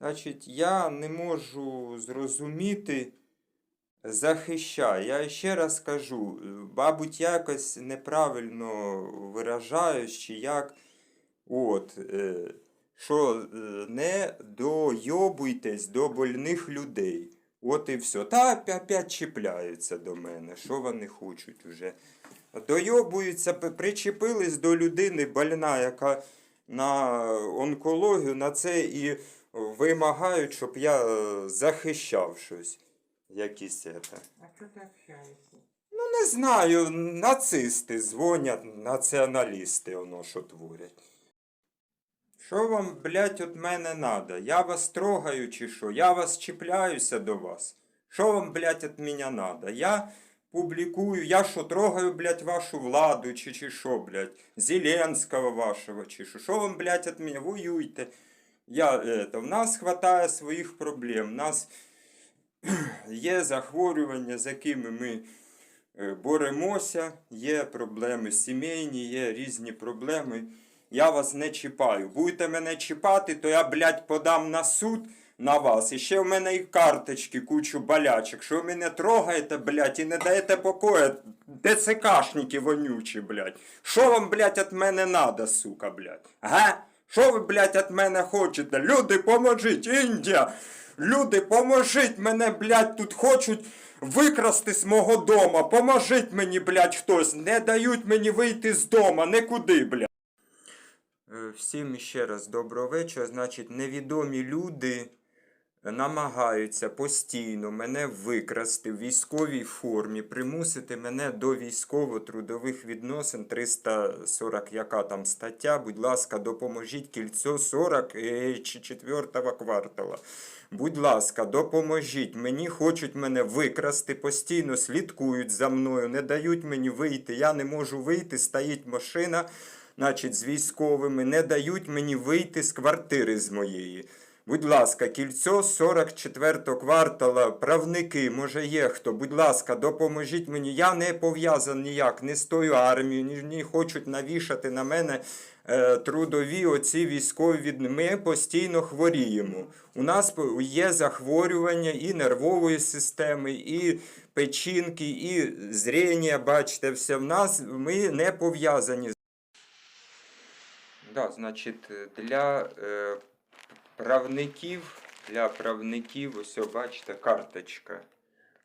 Значить, я не можу зрозуміти, захищай. Я ще раз кажу, мабуть, якось неправильно виражаюсь, чи як. От, е, що е, не дойобуйтесь до больних людей. От і все. Та опя- опять чіпляються до мене. Що вони хочуть уже? Дойобуються, причепились до людини больна, яка на онкологію, на це і вимагають, щоб я е, захищав щось. Якісь це. А что ты общаешься? Ну, не знаю, нацисти дзвонять, націоналісти воно що творять. Що вам, блядь, від мене надо? Я вас трогаю чи що? Я вас чіпляюся до вас. Що вам, блядь, від мене надо? Я публікую, я що, трогаю, блядь, вашу владу, чи чи що, блядь, Зеленського вашого, чи що? Що вам, блядь, від мене? Воюйте. Я, это, в нас хватає своїх проблем. В нас є захворювання, з якими ми е, боремося, є проблеми сімейні, є різні проблеми. Я вас не чіпаю. Будете мене чіпати, то я, блядь, подам на суд на вас. І ще в мене і карточки, кучу болячок. Що ви мене трогаєте, блядь, і не даєте покою. ДЦКшники вонючі, блядь. Що вам, блядь, від мене надо, сука, блядь? Га? Що ви, блядь, від мене хочете? Люди, поможіть, Індія! Люди, поможіть мене, блядь, тут хочуть викрасти з мого дома. Поможіть мені, блядь, хтось. Не дають мені вийти з дома, нікуди, блядь. Е, Всім ще раз доброго вечора. Значить, невідомі люди намагаються постійно мене викрасти в військовій формі, примусити мене до військово-трудових відносин 340, яка там стаття. Будь ласка, допоможіть кільцо 40 е, чи 4 квартала. Будь ласка, допоможіть. Мені хочуть мене викрасти, постійно слідкують за мною, не дають мені вийти. Я не можу вийти, стоїть машина, значить, з військовими, не дають мені вийти з квартири з моєї. Будь ласка, кільцо 44 квартала, правники, може є хто, будь ласка, допоможіть мені. Я не пов'язаний ніяк не з тою армією, ні, ні хочуть навішати на мене е, трудові оці військові від... Ми постійно хворіємо. У нас є захворювання і нервової системи, і печінки, і зріння, бачите, все в нас ми не пов'язані. Да, значить, для е, правників, для правників, ось бачите, карточка.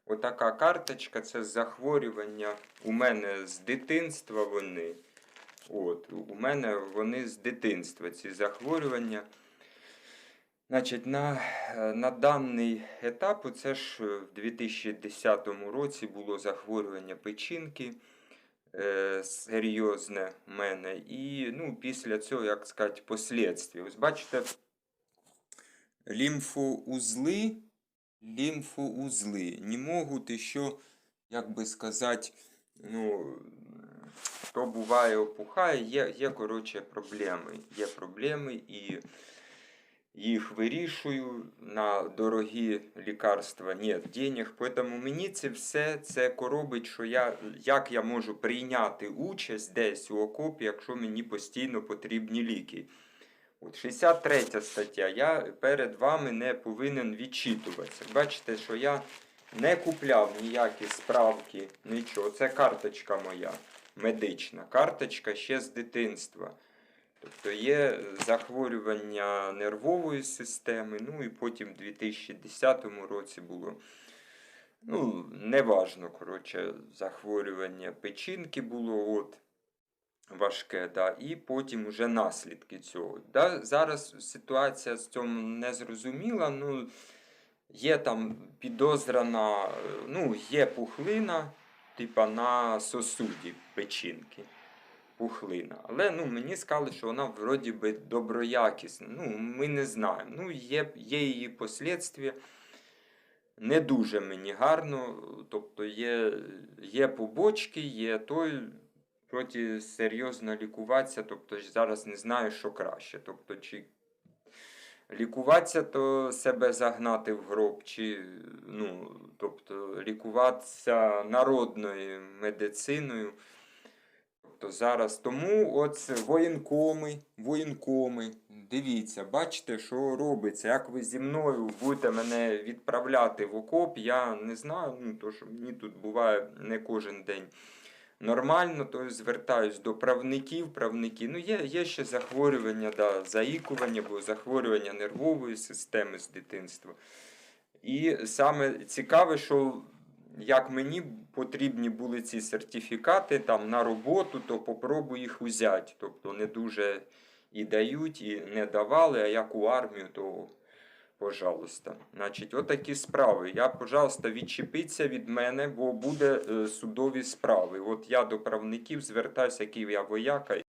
Отака карточка це захворювання у мене з дитинства вони. От, у мене вони з дитинства ці захворювання. Значить, на, е, на даний етап, це ж е, в 2010 році було захворювання печінки е, серйозне в мене. І ну, після цього, як сказати, послідстві. Ось бачите, лімфоузли, лімфоузли не можуть ще, як би сказати, ну, то буває опухає, є, є коротше, проблеми. Є проблеми і їх вирішую на дорогі лікарства. Нет денег. Тому мені це все це коробить, що я, як я можу прийняти участь десь у окопі, якщо мені постійно потрібні ліки. От 63 стаття. Я перед вами не повинен відчитуватися. Бачите, що я не купляв ніякі справки, нічого. Це карточка моя медична. Карточка ще з дитинства. Тобто є захворювання нервової системи, ну і потім в 2010 році було. Ну, неважно, коротше, захворювання печінки було от, важке, да, і потім вже наслідки цього. Да, зараз ситуація з цьому не зрозуміла. Ну, є там підозра на, е, ну, є пухлина, типа на сосуді печінки пухлина. Але ну, мені сказали, що вона вроді би доброякісна. Ну, ми не знаємо. Ну, є, є її послідствия. Не дуже мені гарно. Тобто є, є побочки, є той. Проти серйозно лікуватися, тобто зараз не знаю, що краще. Тобто, чи лікуватися, то себе загнати в гроб, чи ну, тобто, лікуватися народною медициною. Тобто зараз тому от воєнкоми, воєнкоми, дивіться, бачите, що робиться. Як ви зі мною будете мене відправляти в окоп, я не знаю, ну то що мені тут буває не кожен день. Нормально, то звертаюсь до правників. Правники, ну є, є ще захворювання, да, заїкування, бо захворювання нервової системи з дитинства. І саме цікаве, що як мені потрібні були ці сертифікати там на роботу, то попробуй їх узяти. Тобто не дуже і дають, і не давали, а як у армію, то пожалуйста. Значить, отакі справи. Я, пожалуйста, відчепіться від мене, бо буде е, судові справи. От я до правників звертаюся, який я вояка.